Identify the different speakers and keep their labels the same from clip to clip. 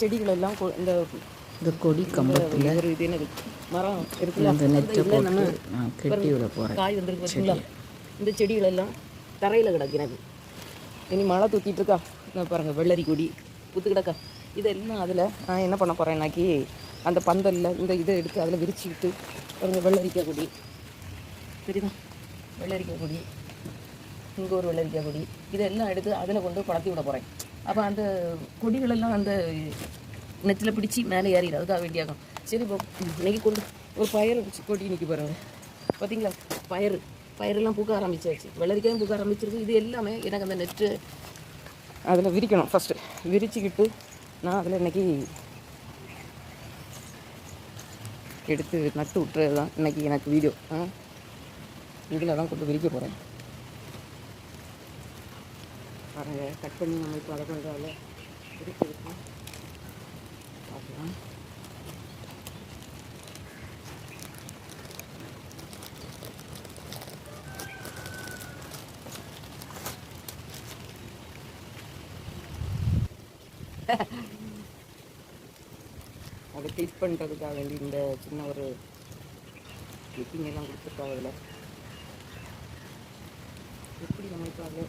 Speaker 1: செடிகள் எல்லாம் கொ- இந்த
Speaker 2: இந்த கொடி கம்பத்தில்
Speaker 1: ஒரு இது என்னது மரம் இருக்குல்ல?
Speaker 2: இந்த நெட்டை
Speaker 1: இதுல நம்ம
Speaker 2: போட்டு நான் கட்டி விட போகிறேன்
Speaker 1: காய் வந்திருக்கு இந்த செடிகள் எல்லாம் தரையில் கிடக்கிறது. இனி மழை தூக்கிட்டு இருக்கா? இந்த பாருங்க வெள்ளரி கொடி புத்து கிடக்கா? இதெல்லாம் அதில் நான் என்ன பண்ண போகிறேன்னாக்கி அந்த பந்தலில் இந்த இதை எடுத்து அதில் விரிச்சுக்கிட்டு பாருங்க வெள்ளரிக்காய் கொடி. தெரியுதா? வெள்ளரிக்காய் கொடி. இங்கே ஒரு வெள்ளரிக்காய் கொடி. இதெல்லாம் எடுத்து அதில் கொண்டு படத்தி விட போகிறேன் அப்போ அந்த கொடிகளெல்லாம் அந்த நெத்தில் பிடிச்சி மேலே ஏறிடும் அதுக்காக வேண்டியாகும். சரி இப்போ இன்னைக்கு கொண்டு ஒரு பயிர் கொடி நிற்கி பாருங்க. பார்த்தீங்களா பயிர் பயிரெல்லாம் பூக்க ஆரம்பிச்சாச்சு. வெள்ளரிக்காயும் பூக்க ஆரம்பிச்சிருக்கு. இது எல்லாமே எனக்கு அந்த நெட்டு அதில் விரிக்கணும் ஃபஸ்ட்டு விரிச்சுக்கிட்டு நான் அதில் இன்றைக்கி எடுத்து நட்டு விட்டுறது தான் இன்றைக்கி எனக்கு வீடியோ ஆ? இதில் தான் கொண்டு விரிக்க போகிறேன் பாருங்க கட் பண்ணி நம்ம இப்போ அதை கொஞ்சம் அதில் பார்க்கலாம். அதை கிளிக் பண்ணுறதுக்காக வேண்டி இந்த சின்ன ஒரு கிளிப்பிங் எல்லாம் கொடுத்துருக்காங்க அதில். எப்படி நம்ம இப்போ அதை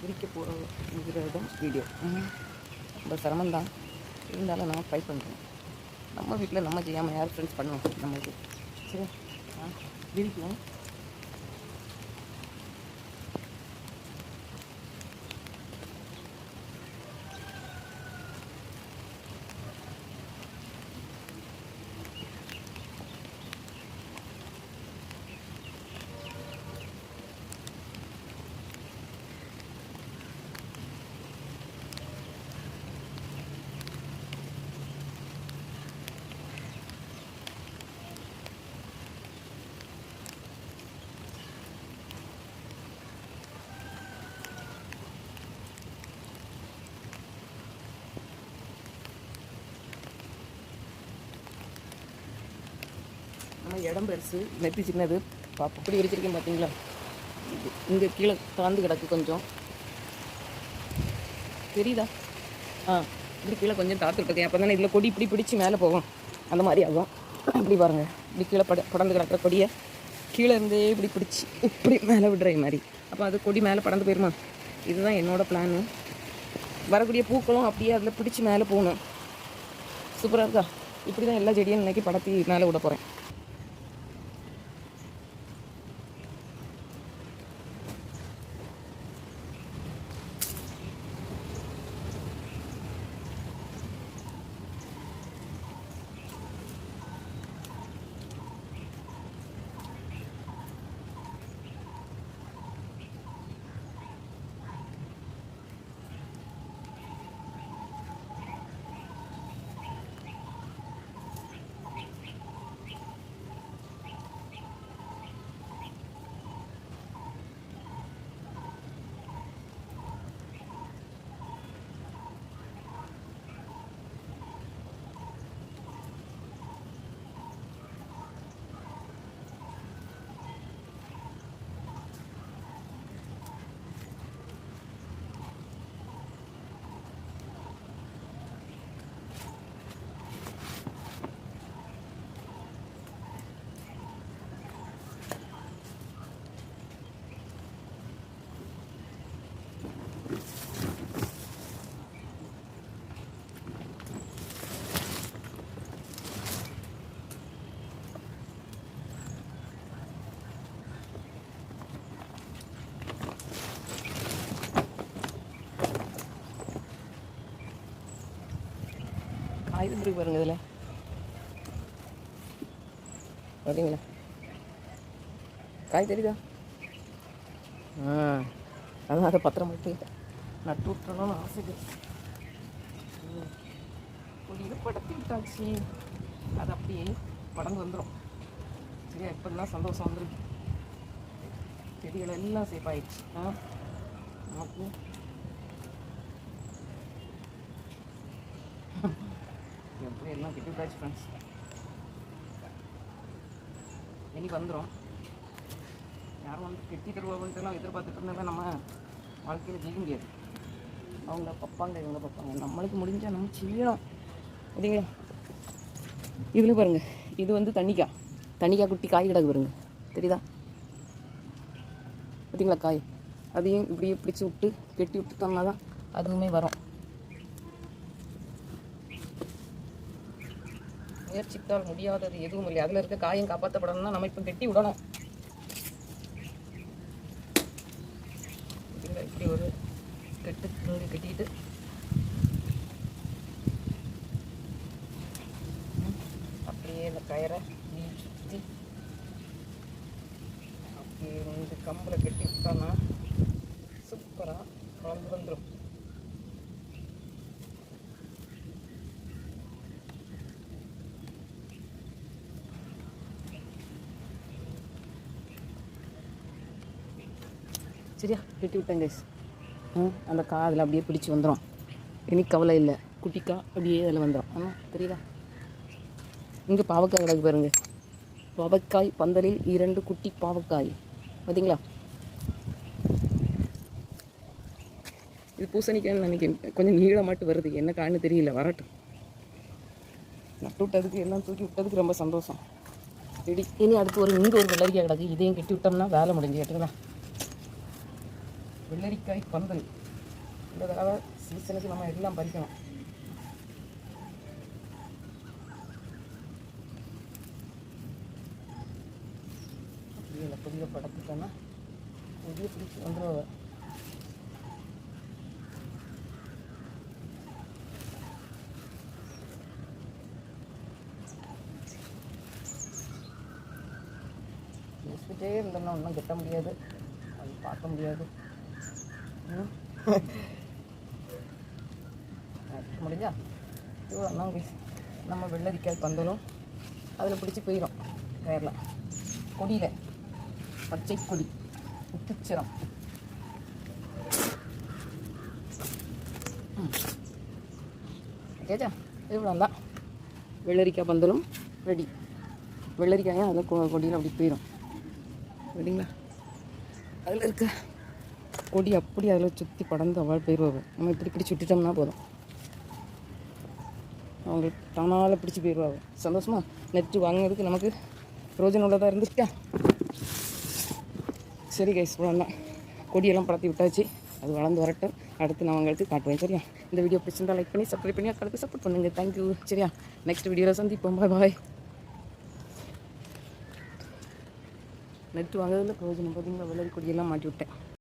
Speaker 1: விரிக்க போகிறோங்கிறது தான் வீடியோ ரொம்ப சிரமம் தான் இருந்தாலும் நம்ம ட்ரை பண்ணுறோம் நம்ம வீட்டில் நம்ம செய்யாமல் யார் ஃப்ரெண்ட்ஸ் பண்ணுவோம் நம்மளுக்கு சரி ஆ இடம் பெருசு நெத்தி சின்னது. பாப்பா இப்படி விரிச்சிருக்கேன் பார்த்தீங்களா இங்கே கீழே தாழ்ந்து கிடக்கு கொஞ்சம். தெரியுதா? ஆ இப்படி கீழே கொஞ்சம் தாத்துருக்கேன் அப்போ தானே இதில் கொடி இப்படி பிடிச்சி மேலே போகும் அந்த மாதிரி ஆகும் இப்படி பாருங்க. இப்படி கீழே பட படந்து கிடக்கிற கொடியை கீழே இருந்தே இப்படி பிடிச்சி இப்படி மேலே விடுற மாதிரி. அப்போ அது கொடி மேலே படந்து போயிருமா? இதுதான் என்னோட பிளானு வரக்கூடிய பூக்களும் அப்படியே அதில் பிடிச்சி மேலே போகணும். சூப்பராக இருக்கா? இப்படி தான் எல்லா செடியும் இன்றைக்கி படத்தி மேலே விட போகிறேன் காய் வந்துருக்கு பாருங்க இதில். பார்த்தீங்களா காய் தெரியுதா? ஆ. அதான் அதை பத்திரம் மட்டும் நட்டு விட்டுறணும்னு ஆசைக்கு கொடியில் படத்தி விட்டாச்சு. அது அப்படியே படந்து வந்துடும் சரியா? இப்போ தான் சந்தோஷம் வந்துருக்கு. செடிகள் எல்லாம் சேஃப் ஆயிடுச்சு. ஆ? நமக்கு எப்படி எல்லாம் ஃப்ரெண்ட்ஸ் இனி வந்துடும் யாரும் வந்து கெட்டி தருவாங்கன்ட்டுலாம் எதிர்பார்த்துட்டு இருந்தாலும் நம்ம வாழ்க்கையில் ஜெயிக்க முடியாது. அவங்க பப்பாங்க இவங்க பப்பாங்க நம்மளுக்கு முடிஞ்சால் நம்ம செய்யணும் இதுங்க. இதில் பாருங்கள் இது வந்து தண்ணிக்காய் தண்ணிக்காய் குட்டி காய் கிடக்கு பாருங்க. தெரியுதா? பார்த்தீங்களா காய்? அதையும் இப்படியே பிடிச்சி விட்டு கெட்டி விட்டுட்டோம்னா தான் அதுவுமே வரும். முயற்சித்தால் முடியாதது எதுவும் இல்லை. அதில் இருக்க காயம் காப்பாற்றப்படணும்னா நம்ம இப்போ கெட்டி விடணும். இப்படி ஒரு கெட்டு துணி கட்டிட்டு. அப்படியே இந்த கயரை இப்படி சுற்றி அப்படியே இந்த கம்பில் கட்டி விட்டோம்னா சூப்பராக குழம்பு வந்துடும் சரியா? கட்டி விட்டேன் கைஸ் அந்த கா அதில் அப்படியே பிடிச்சி வந்துடும் இனி கவலை இல்லை. குட்டிக்கா அப்படியே அதில் வந்துடும் ஆனால் தெரியுதா? இங்கே பாவக்காய் கிடக்கு பாருங்க. பாவக்காய் பந்தலில் இரண்டு குட்டி பாவக்காய். பார்த்தீங்களா இது பூசணிக்காய்னு நினைக்கிறேன். கொஞ்சம் நீளமாட்டு வருது. என்ன காய்னு தெரியல. வரட்டும். நட்டு விட்டதுக்கு எல்லாம் தூக்கி விட்டதுக்கு ரொம்ப சந்தோஷம். இனி அடுத்து ஒரு இங்கே ஒரு வெள்ளரிக்காய் கிடக்கு. இதையும் கட்டி விட்டோம்னா வேலை முடிஞ்சு. கேட்டுக்கலாம் வெள்ளரிக்காய் பந்தல். இந்த தடவை சீசனுக்கு நம்ம எல்லாம் பறிக்கணும். அப்படியே புதிய படத்துக்கான புதிய பிடிச்சி வந்துடுவ பேசிக்கிட்டே இருந்தோம்னா ஒன்றும் கட்ட முடியாது. அது பார்க்க முடியாது. முடிஞ்சா? இவ்வளோ தான் நம்ம வெள்ளரிக்காய் பந்தலும் அதில் பிடிச்சி போயிடும் கேரளா. கொடியில். பச்சை கொடி. முத்துச்சிரம் கேஜா இவ்வளோ தான் வெள்ளரிக்காய் பந்தலும் ரெடி. வெள்ளரிக்காயும் அதில் கொடியில் அப்படி போயிடும் சரிங்களா? அதில் இருக்க கொடி அப்படி அதில் சுற்றி படர்ந்து அவள் போயிடுவாங்க நம்ம இப்படி பிடிச்சி விட்டுட்டோம்னா போதும். அவங்க தானால் பிடிச்சி போயிடுவாங்க. சந்தோஷமா? நெட்டு வாங்கினதுக்கு நமக்கு பிரயோஜனம் உள்ளதாக இருந்துச்சா? சரி கைஸ் தான் கொடியெல்லாம் படத்தி விட்டாச்சு. அது வளர்ந்து வரட்டும். அடுத்து நான் உங்களுக்கு காட்டுவேன் சரியா? இந்த வீடியோ பிடிச்சிருந்தா லைக் பண்ணி சப்ஸ்கிரைப் பண்ணி அக்காளுக்கு சப்போர்ட் பண்ணுங்கள் தேங்க்யூ சரியா? நெக்ஸ்ட் வீடியோவில் சந்திப்போம். பாய் பாய் நெட்டு வாங்குறதுல பிரயோஜனம். பார்த்தீங்கன்னா வெள்ளரி கொடியெல்லாம் மாட்டி விட்டேன்.